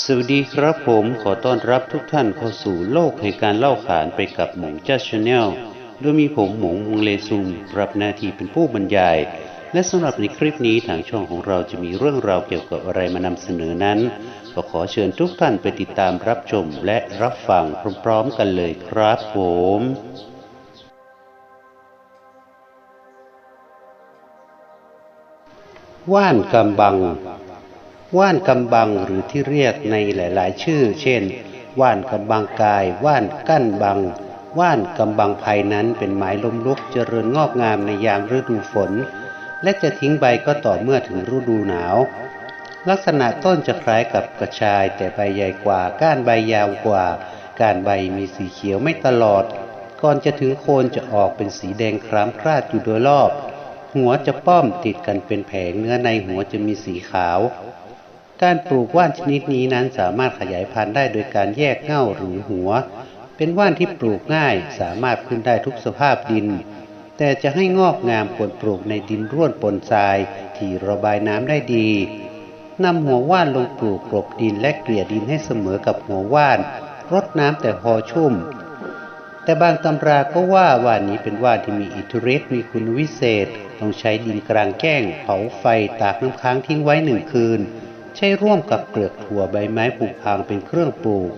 สวัสดีครับผมขอต้อนรับทุกท่านเข้าสู่โลกแห่งการเล่าขานไปกับหมงจ้าชาแนลโดยมีผมหมงมงเลซุงรับหน้าที่เป็นผู้บรรยาย และสำหรับในคลิปนี้ทางช่องของเราจะมีเรื่องราวเกี่ยวกับอะไรมานำเสนอนั้น ก็ขอเชิญทุกท่านไปติดตามรับชมและรับฟังพร้อมๆกันเลยครับผมว่านกำบัง ว่านกำบังหรือที่เรียกในหลาย ๆ ชื่อ เช่น ว่านกำบังกาย ว่านกั้นบัง ว่านกำบังภัยนั้นเป็นไม้ลมลุกเจริญงอกงามในยามฤดูฝน และจะทิ้งใบก็ต่อเมื่อถึงฤดูหนาว ลักษณะต้นจะคล้ายกับกระชายแต่ใบใหญ่กว่า ก้านใบยาวกว่า ก้านใบมีสีเขียวไม่ตลอด ก่อนจะถึงโคนจะออกเป็นสีแดงคล้ำคลาดอยู่โดยรอบ หัวจะป้อมติดกันเป็นแผงเนื้อในหัวจะมีสีขาว การปลูกว่านชนิดนี้นั้นสามารถขยายพันธุ์ได้โดยการแยกเง่าหรือหัว เป็นว่านที่ปลูกง่ายสามารถขึ้นได้ทุกสภาพดิน แต่จะให้งอกงามควรปลูกในดินร่วนปนทราย ที่ระบายน้ำได้ดีนำหัวว่านลงปลูกกลบดินและเกลี่ยดินให้เสมอกับหัวว่านรดน้ำแต่พอชุ่ม แต่บางตำราก็ว่าว่านนี้เป็นว่านที่มีอิทธิฤทธิ์มีคุณวิเศษ ต้องใช้ดินกลางแจ้งเผาไฟตากน้ำค้างทิ้งไว้หนึ่งคืน ใช้ร่วมกับเปลือกถั่วใบไม้ผุพังเป็นเครื่องปลูก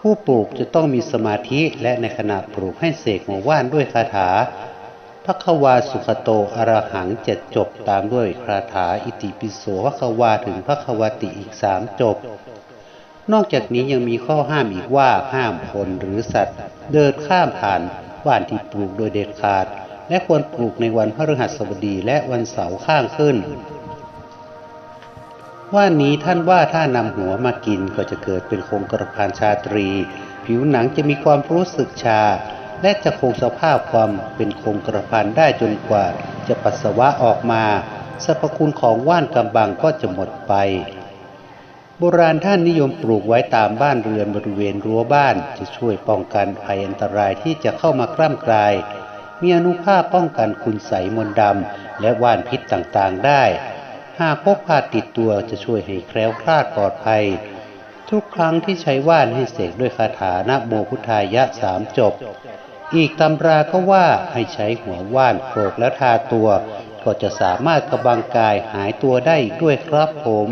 ผู้ปลูกจะต้องมีสมาธิและในขณะปลูกให้เสกหัวว่านด้วยคาถาพระควาสุขโตอรหังเจ็ดจบตามด้วยคาถาอิติปิโสพระควาถึงพระควติอีกสามจบ นอกจากนี้ยังมีข้อห้ามอีกว่าห้ามคนหรือสัตว์ เดินข้ามผ่านว่านที่ปลูกโดยเด็ดขาด และควรปลูกในวันพฤหัสบดีและวันเสาร์ข้างขึ้น ว่านนี้ท่านว่าถ้านำหัวมากินก็จะเกิดเป็นโครงกระพันชาตรี ผิวหนังจะมีความรู้สึกชา และจะคงสภาพความเป็นโครงกระพันได้จนกว่า จะปัสสาวะออกมาสรรพคุณของว่านกำบังก็จะหมดไป โบราณท่านนิยมปลูกไว้ตามบ้านเรือนบริเวณรั้วบ้านจะช่วยป้องกันภัยอันตรายที่จะเข้ามากล้ำกลาย มีอนุภาพป้องกันคุณใสมนดำและว่านพิษต่างๆได้ หากพกพาติดตัวจะช่วยให้แคล้วคลาดปลอดภัย ทุกครั้งที่ใช้ว่านให้เสกด้วยคาถานะโมพุทธายะสามจบ อีกตำราก็ว่าให้ใช้หัวว่านโขกและทาตัว ก็จะสามารถกระบังกายหายตัวได้ด้วยครับผม